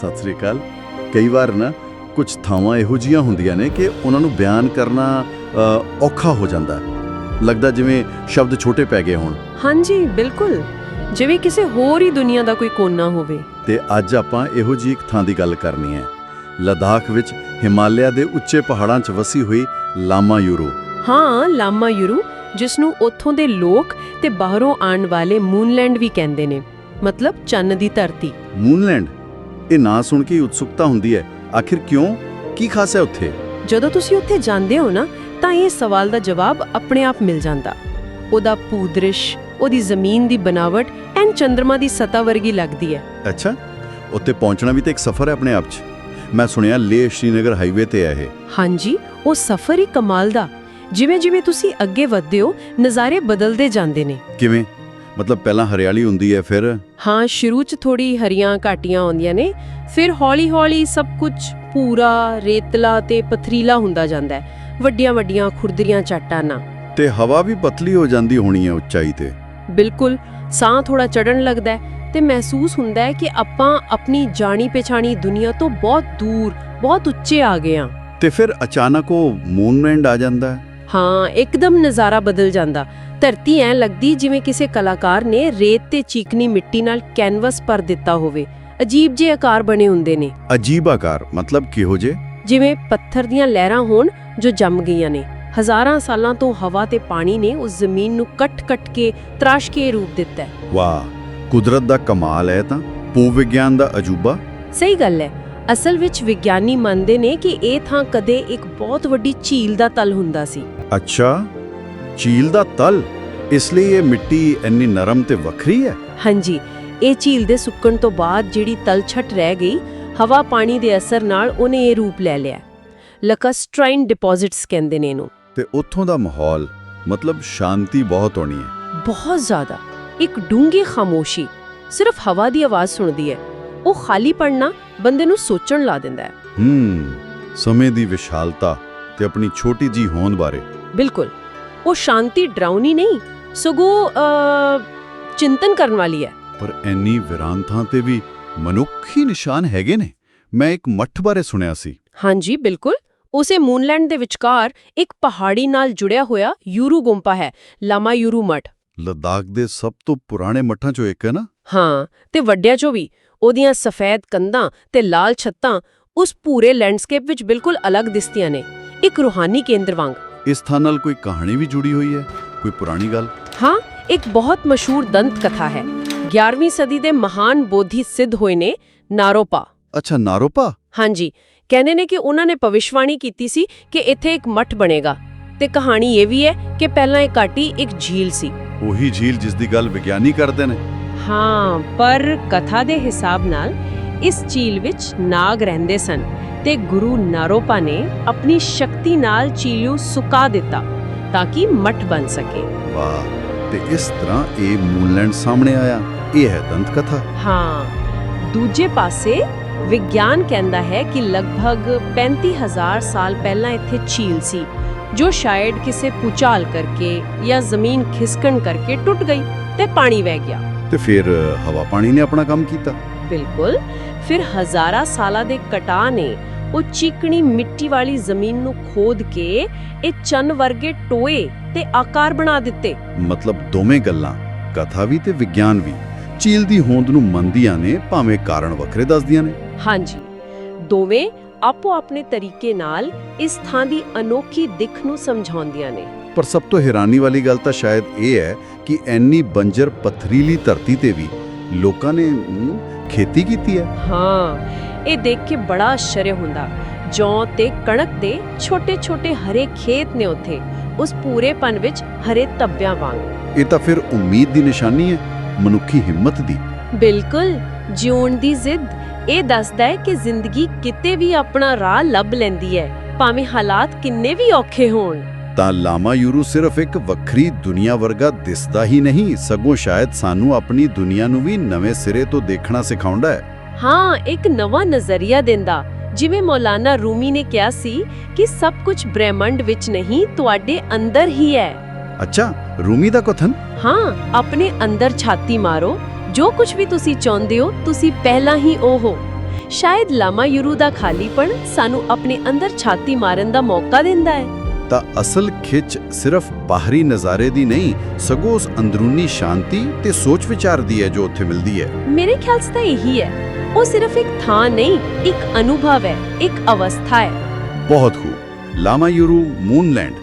ਸਤਿ ਸ੍ਰੀ ਅਕਾਲ। ਕਈ ਵਾਰ ਨਾ ਕੁਝ ਥਾਵਾਂ ਇਹੋ ਜੀਆਂ ਹੁੰਦੀਆਂ ਨੇ ਕਿ ਉਹਨਾਂ ਨੂੰ ਬਿਆਨ ਕਰਨਾ ਔਖਾ ਹੋ ਜਾਂਦਾ। ਲੱਗਦਾ ਜਿਵੇਂ ਸ਼ਬਦ ਛੋਟੇ ਪੈ ਗਏ ਹੋਣ। ਹਾਂਜੀ ਬਿਲਕੁਲ। ਜਿਵੇਂ ਕਿਸੇ ਹੋਰ ਹੀ ਦੁਨੀਆ ਦਾ ਕੋਈ ਕੋਨਾ ਹੋਵੇ। ਤੇ ਅੱਜ ਆਪਾਂ ਇਹੋ ਜੀ ਇੱਕ ਥਾਂ ਦੀ ਗੱਲ ਕਰਨੀ ਹੈ। ਲਦਾਖ ਵਿੱਚ ਹਿਮਾਲਿਆ ਦੇ ਉੱਚੇ ਪਹਾੜਾਂ 'ਚ ਵਸੀ ਹੋਈ ਲਾਮਾ ਯੂਰੋ। ਹਾਂ ਲਾਮਾ ਯੂਰੂ ਜਿਸ ਨੂੰ ਉੱਥੋਂ ਦੇ ਲੋਕ ਤੇ ਬਾਹਰੋਂ ਆਉਣ ਵਾਲੇ ਮੂਨਲੈਂਡ ਵੀ ਕਹਿੰਦੇ ਨੇ। ਮਤਲਬ ਚੰਨ ਦੀ ਧਰਤੀ। ਮੂਨਲੈਂਡ? ਇਹ ਨਾਂ ਸੁਣ ਕੇ ਉਤਸੁਕਤਾ ਹੁੰਦੀ ਹੈ। ਆਖਿਰ ਕਿਉਂ? ਕੀ ਖਾਸ ਹੈ ਉੱਥੇ? ਜਦੋਂ ਤੁਸੀਂ ਉੱਥੇ ਜਾਂਦੇ ਹੋ ਨਾ ਤਾਂ ਇਹ ਸਵਾਲ ਦਾ ਜਵਾਬ ਆਪਣੇ ਆਪ ਮਿਲ ਜਾਂਦਾ। ਉਹਦਾ ਭੂਦ੍ਰਿਸ਼ ਉਹਦੀ ਜ਼ਮੀਨ ਦੀ ਬਨਾਵਟ ਐਨ ਚੰ드ਰਮਾ ਦੀ ਸਤਾ ਵਰਗੀ ਲੱਗਦੀ ਹੈ। ਅੱਛਾ। ਉੱਥੇ ਪਹੁੰਚਣਾ ਵੀ ਤਾਂ ਇੱਕ ਸਫ਼ਰ ਹੈ ਆਪਣੇ ਆਪ 'ਚ। ਮੈਂ ਸੁਣਿਆ ਲੇਹ ਸ਼੍ਰੀਨਗਰ ਹਾਈਵੇ ਤੇ ਹੈ ਇਹ। ਹਾਂਜੀ ਉਹ ਸਫ਼ਰ ਹੀ ਕਮਾਲ ਦਾ। ਜਿਵੇਂ ਜਿਵੇਂ ਤੁਸੀਂ ਅੱਗੇ ਵਧਦੇ ਹੋ ਨਜ਼ਾਰੇ ਬਦਲਦੇ ਜਾਂਦੇ ਨੇ। ਕਿਵੇਂ? ਮਤਲਬ ਪਹਿਲਾਂ ਹਰਿਆਲੀ ਹੁੰਦੀ ਹੈ ਫਿਰ? ਹਾਂ ਸ਼ੁਰੂ 'ਚ ਥੋੜੀ ਹਰੀਆਂ ਘਾਟੀਆਂ ਆਉਂਦੀਆਂ ਨੇ ਫਿਰ ਹੌਲੀ-ਹੌਲੀ ਸਭ ਕੁਝ ਪੂਰਾ ਰੇਤਲਾ ਤੇ ਪਥਰੀਲਾ ਹੁੰਦਾ ਜਾਂਦਾ ਹੈ ਵੱਡੀਆਂ-ਵੱਡੀਆਂ ਖੁਰਦਰੀਆਂ ਚੱਟਾਨਾਂ ਤੇ ਹਵਾ ਵੀ ਪਤਲੀ ਹੋ ਜਾਂਦੀ ਹੋਣੀ ਹੈ ਉੱਚਾਈ ਤੇ? ਬਿਲਕੁਲ ਸਾਹ ਥੋੜਾ ਚੜਨ ਲੱਗਦਾ ਹੈ ਤੇ ਮਹਿਸੂਸ ਹੁੰਦਾ ਹੈ ਕਿ ਆਪਾਂ ਆਪਣੀ ਜਾਣੀ ਪਛਾਣੀ ਦੁਨੀਆ ਤੋਂ ਬਹੁਤ ਦੂਰ ਬਹੁਤ ਉੱਚੇ ਆ ਗਏ ਹਾਂ। ਤੇ ਫਿਰ ਅਚਾਨਕ ਉਹ ਮੂਨਲੈਂਡ ਆ ਜਾਂਦਾ ਹੈ? ਹਾਂ ਇੱਕਦਮ ਨਜ਼ਾਰਾ ਬਦਲ ਜਾਂਦਾ। ਧਰਤੀ ਐ ਲੱਗਦੀ ਜਿਵੇਂ ਕਿਸੇ ਕਲਾਕਾਰ ਨੇ ਰੇਤ ਤੇ ਚੀਕਨੀ ਮਿੱਟੀ ਨਾਲ ਕੈਨਵਸ ਪਰ ਦਿੱਤਾ ਹੋਵੇ। ਅਜੀਬ ਜਿਹੇ ਆਕਾਰ ਬਣੇ ਹੁੰਦੇ ਨੇ। ਅਜੀਬ ਆਕਾਰ ਮਤਲਬ ਕਿਹੋ ਜੇ ਜਿਵੇਂ ਪੱਥਰ ਦੀਆਂ ਲਹਿਰਾਂ ਹੋਣ ਜੋ ਜੰਮ ਗਈਆਂ ਨੇ। ਹਜ਼ਾਰਾਂ ਸਾਲਾਂ ਤੋਂ ਹਵਾ ਤੇ ਪਾਣੀ ਨੇ ਉਸ ਜ਼ਮੀਨ ਨੂੰ ਕੱਟ-ਕੱਟ ਕੇ ਤਰਾਸ਼ ਕੇ ਰੂਪ ਦਿੱਤਾ ਹੈ। ਵਾਹ ਕੁਦਰਤ ਦਾ ਕਮਾਲ ਹੈ ਤਾਂ। ਭੂ ਵਿਗਿਆਨ ਦਾ ਅਜੂਬਾ। ਸਹੀ ਗੱਲ ਹੈ। ਅਸਲ ਵਿੱਚ ਵਿਗਿਆਨੀ ਮੰਨਦੇ ਨੇ ਕਿ ਇਹ ਥਾਂ ਕਦੇ ਇੱਕ ਬਹੁਤ ਵੱਡੀ ਝੀਲ ਦਾ ਤਲ ਹੁੰਦਾ ਸੀ। ਅੱਛਾ। ਝੀਲ ਦਾ ਤਲ ਇਸ ਲਈ ਇਹ ਮਿੱਟੀ ਇੰਨੀ ਨਰਮ ਤੇ ਵੱਖਰੀ ਹੈ। ਹਾਂਜੀ ਇਹ ਝੀਲ ਦੇ ਸੁੱਕਣ ਤੋਂ ਬਾਅਦ ਜਿਹੜੀ ਤਲਛਟ ਰਹਿ ਗਈ ਹਵਾ ਪਾਣੀ ਦੇ ਅਸਰ ਨਾਲ ਉਹਨੇ ਇਹ ਰੂਪ ਲੈ ਲਿਆ। ਲਕਸਟਰਾਈਨ ਡਿਪੋਜ਼ਿਟਸ ਕਹਿੰਦੇ ਨੇ ਇਹਨੂੰ। ਤੇ ਉੱਥੋਂ ਦਾ ਮਾਹੌਲ ਮਤਲਬ ਸ਼ਾਂਤੀ ਬਹੁਤ ਹੋਣੀ ਹੈ। ਬਹੁਤ ਜ਼ਿਆਦਾ। ਇੱਕ ਡੂੰਗੀ ਖਾਮੋਸ਼ੀ। ਸਿਰਫ ਹਵਾ ਦੀ ਆਵਾਜ਼ ਸੁਣਦੀ ਹੈ। ਉਹ ਖਾਲੀ ਪੜਨਾ ਬੰਦੇ ਨੂੰ ਸੋਚਣ ਲਾ ਦਿੰਦਾ ਹੈ। ਹੂੰ ਸਮੇਂ ਦੀ ਵਿਸ਼ਾਲਤਾ ਤੇ ਆਪਣੀ ਛੋਟੀ ਜੀ ਹੋਂਦ ਬਾਰੇ। ਬਿਲਕੁਲ। ਉਹ ਸ਼ਾਂਤੀ ਡਰਾਉਣੀ ਨਹੀਂ ਸਗੋਂ ਚਿੰਤਨ ਕਰਨ ਵਾਲੀ ਹੈ। ਪਰ ਐਨੀ ਵਿਰਾਨ ਥਾਂ ਤੇ ਵੀ ਮਨੁੱਖੀ ਨਿਸ਼ਾਨ ਹੈਗੇ ਨੇ। ਮੈਂ ਇੱਕ ਮੱਠ ਬਾਰੇ ਸੁਣਿਆ ਸੀ। ਹਾਂਜੀ ਬਿਲਕੁਲ। ਉਸੇ ਮੂਨਲੈਂਡ ਦੇ ਵਿਚਕਾਰ ਇੱਕ ਪਹਾੜੀ ਨਾਲ ਜੁੜਿਆ ਹੋਇਆ ਯੂਰੂ ਗੁੰਪਾ ਹੈ ਲਾਮਾ ਯੂਰੂ ਮਠ। ਲਦਾਖ ਦੇ ਸਭ ਤੋਂ ਪੁਰਾਣੇ ਮੱਠਾਂ ਚੋਂ ਇੱਕ ਹੈ ਨਾ? ਹਾਂ ਤੇ ਵੱਡਿਆਂ ਚੋਂ ਵੀ। ਉਹਦੀਆਂ ਸਫੈਦ ਕੰਧਾਂ ਤੇ ਲਾਲ ਛੱਤਾਂ ਉਸ ਪੂਰੇ ਲੈਂਡਸਕੇਪ ਵਿੱਚ ਬਿਲਕੁਲ ਅਲੱਗ ਦਿਸਦੀਆਂ ਨੇ। ਇੱਕ ਰੂਹਾਨੀ ਕੇਂਦਰ ਵਾਂਗ। ਇਸ ਥਾਂ ਨਾਲ ਕੋਈ ਕਹਾਣੀ ਵੀ ਜੁੜੀ ਹੋਈ ਹੈ? ਕੋਈ ਪੁਰਾਣੀ ਗੱਲ? ਹਾਂ ਇੱਕ ਬਹੁਤ ਮਸ਼ਹੂਰ ਦੰਤ ਕਥਾ ਹੈ। 11ਵੀਂ ਸਦੀ ਦੇ ਮਹਾਨ ਬੋਧੀ ਸਿੱਧ ਹੋਏ ਨੇ ਨਾਰੋਪਾ। ਅੱਛਾ ਨਾਰੋਪਾ? ਹਾਂਜੀ। ਕਹਿੰਦੇ ਨੇ ਕਿ ਉਹਨਾਂ ਨੇ ਭਵਿਸ਼ਵਾਣੀ ਕੀਤੀ ਸੀ ਕਿ ਇੱਥੇ ਇੱਕ ਮੱਠ ਬਣੇਗਾ। ਤੇ ਕਹਾਣੀ ਇਹ ਵੀ ਹੈ ਕਿ ਪਹਿਲਾਂ ਇਹ ਘਾਟੀ ਇੱਕ ਝੀਲ ਸੀ। ਉਹੀ ਝੀਲ ਜਿਸ ਦੀ ਗੱਲ ਵਿਗਿਆਨੀ ਕਰਦੇ ਨੇ। ਹਾਂ ਪਰ ਕਥਾ ਦੇ ਹਿਸਾਬ ਨਾਲ ਇਸ ਝੀਲ ਵਿੱਚ ਨਾਗ ਰਹਿੰਦੇ ਸਨ। ਤੇ ਗੁਰੂ ਨਾਰੋਪਾ ਨੇ ਆਪਣੀ ਸ਼ਕਤੀ ਨਾਲ ਨੂੰ ਸੁਕਾ ਦਿੱਤਾ ਤਾਂ ਕਿ ਮੱਠ ਬਣ ਸਕੇ। ਵਾਹ ਤੇ ਇਸ ਤਰ੍ਹਾਂ ਇਹ ਮੂਨਲੈਂਡ ਸਾਹਮਣੇ ਆਇਆ। ਇਹ ਹੈ ਦੰਤ ਕਥਾ ਹਾਂ ਦੂਜੇ ਪਾਸੇ ਵਿਗਿਆਨ ਕਹਿੰਦਾ ਹੈ ਕਿ ਲਗਭਗ 35000 ਸਾਲ ਪਹਿਲਾਂ ਇੱਥੇ ਝੀਲ ਸੀ ਜੋ ਸ਼ਾਇਦ ਕਿਸੇ ਪੁਚਾਲ ਕਰਕੇ ਜਾਂ ਜ਼ਮੀਨ ਖਿਸਕਣ ਕਰਕੇ ਟੁੱਟ ਗਈ ਤੇ ਪਾਣੀ ਵਹਿ ਗਿਆ। ਤੇ ਫਿਰ ਹਵਾ ਪਾਣੀ ਨੇ ਆਪਣਾ ਕੰਮ ਕੀਤਾ। ਬਿਲਕੁਲ। ਫਿਰ ਹਜ਼ਾਰਾਂ ਸਾਲਾਂ ਦੇ ਕਟਾ ਨੇ ਉਹ ਚੀਕਣੀ ਮਿੱਟੀ ਵਾਲੀ ਜ਼ਮੀਨ ਨੂੰ ਖੋਦ ਕੇ ਇਹ ਚੰਨ ਵਰਗੇ ਟੋਏ ਤੇ ਆਕਾਰ ਬਣਾ ਦਿੱਤੇ। ਮਤਲਬ ਦੋਵੇਂ ਗੱਲਾਂ ਕਥਾ ਵੀ ਤੇ ਵਿਗਿਆਨ ਵੀ। ਝੀਲ ਦੀ ਹੋਂਦ ਨੂੰ ਮੰਨਦੀਆਂ ਨੇ ਭਾਵੇਂ ਕਾਰਨ ਵੱਖਰੇ ਦੱਸਦੀਆਂ ਨੇ। ਹਾਂਜੀ। ਦੋਵੇਂ ਆਪੋ ਆਪਣੇ ਤਰੀਕੇ ਨਾਲ ਇਸ ਥਾਂ ਦੀ ਅਨੋਖੀ ਦਿੱਖ ਨੂੰ ਸਮਝਾਉਂਦੀਆਂ ਨੇ। ਪਰ ਸਭ ਤੋਂ ਹੈਰਾਨੀ ਵਾਲੀ ਗੱਲ ਤਾਂ ਸ਼ਾਇਦ ਇਹ ਹੈ ਕਿ ਐਨੀ ਬੰਜਰ ਪਥਰੀਲੀ ਧਰਤੀ ਤੇ ਵੀ ਲੋਕਾਂ ਨੇ ਖੇਤੀ ਕੀਤੀ ਹੈ? ਹਾਂ ਇਹ ਦੇਖ ਕੇ ਬੜਾ ਆਸ਼ਚर्य ਹੁੰਦਾ। ਜੌਂ ਤੇ ਕਣਕ ਦੇ ਛੋਟੇ-ਛੋਟੇ ਹਰੇ ਖੇਤ ਨੇ ਉੱਥੇ। ਉਸ ਪੂਰੇ ਪਨ ਵਿੱਚ ਹਰੇ ਤੱਬਿਆਂ ਵਾਂਗ। ਇਹ ਤਾਂ ਫਿਰ ਉਮੀਦ ਦੀ ਨਿਸ਼ਾਨੀ ਹੈ ਮਨੁੱਖੀ ਹਿੰਮਤ ਦੀ। ਬਿਲਕੁਲ ਜਿਉਣ ਦੀ ਜ਼ਿੱਦ। ਇਹ ਦੱਸਦਾ ਹੈ ਕਿ ਜ਼ਿੰਦਗੀ ਕਿਤੇ ਵੀ ਆਪਣਾ ਰਾਹ ਲੱਭ ਲੈਂਦੀ ਹੈ ਭਾਵੇਂ ਹਾਲਾਤ ਕਿੰਨੇ ਵੀ ਔਖੇ ਹੋਣ। ਤਾਂ ਲਾਮਾ ਯੂਰੂ ਸਿਰਫ ਇੱਕ ਵੱਖਰੀ ਦੁਨੀਆ ਵਰਗਾ ਦਿਸਦਾ ਹੀ ਨਹੀਂ ਸਗੋਂ ਸ਼ਾਇਦ ਸਾਨੂੰ ਆਪਣੀ ਦੁਨੀਆ ਨੂੰ ਵੀ ਨਵੇਂ ਸਿਰੇ ਤੋਂ ਦੇਖਣਾ ਸਿਖਾਉਂਦਾ ਹੈ। ਹਾਂ ਇੱਕ ਨਵਾਂ ਨਜ਼ਰੀਆ ਦਿੰਦਾ। ਜਿਵੇਂ ਮੌਲਾਨਾ ਰੂਮੀ ਨੇ ਕਿਹਾ ਸੀ ਕਿ ਸਭ ਕੁਝ ਬ੍ਰਹਿਮੰਡ ਵਿੱਚ ਨਹੀਂ ਤੁਹਾਡੇ ਅੰਦਰ ਹੀ ਹੈ। ਅੱਛਾ ਰੂਮੀ ਦਾ ਕਥਨ? ਹਾਂ ਆਪਣੇ ਅੰਦਰ ਛਾਤੀ ਮਾਰੋ। ਜੋ ਕੁਝ ਵੀ ਤੁਸੀਂ ਚਾਹੁੰਦੇ ਹੋ ਤੁਸੀਂ ਪਹਿਲਾਂ ਹੀ ਉਹ ਹੋ। ਸ਼ਾਇਦ ਲਾਮਾਯੂਰੂ ਦਾ ਖਾਲੀਪਣ ਸਾਨੂੰ ਆਪਣੇ ਅੰਦਰ ਛਾਤੀ ਮਾਰਨ ਦਾ ਮੌਕਾ ਦਿੰਦਾ ਹੈ। ਤਾਂ ਅਸਲ ਖਿੱਚ ਸਿਰਫ ਬਾਹਰੀ ਨਜ਼ਾਰੇ ਦੀ ਨਹੀਂ ਸਗੋਂ ਉਸ ਅੰਦਰੂਨੀ ਸ਼ਾਂਤੀ ਤੇ ਸੋਚ ਵਿਚਾਰ ਦੀ ਹੈ ਜੋ ਉੱਥੇ ਮਿਲਦੀ ਹੈ। ਮੇਰੇ ਖਿਆਲ 'ਚ ਤਾਂ ਇਹੀ ਹੈ। ਉਹ ਸਿਰਫ ਇੱਕ ਥਾਂ ਨਹੀਂ ਇੱਕ ਅਨੁਭਵ ਹੈ ਇੱਕ ਅਵਸਥਾ ਹੈ। ਬਹੁਤ ਖੂਬ। ਲਾਮਾਯੂਰੂ ਮੂਨਲੈਂਡ।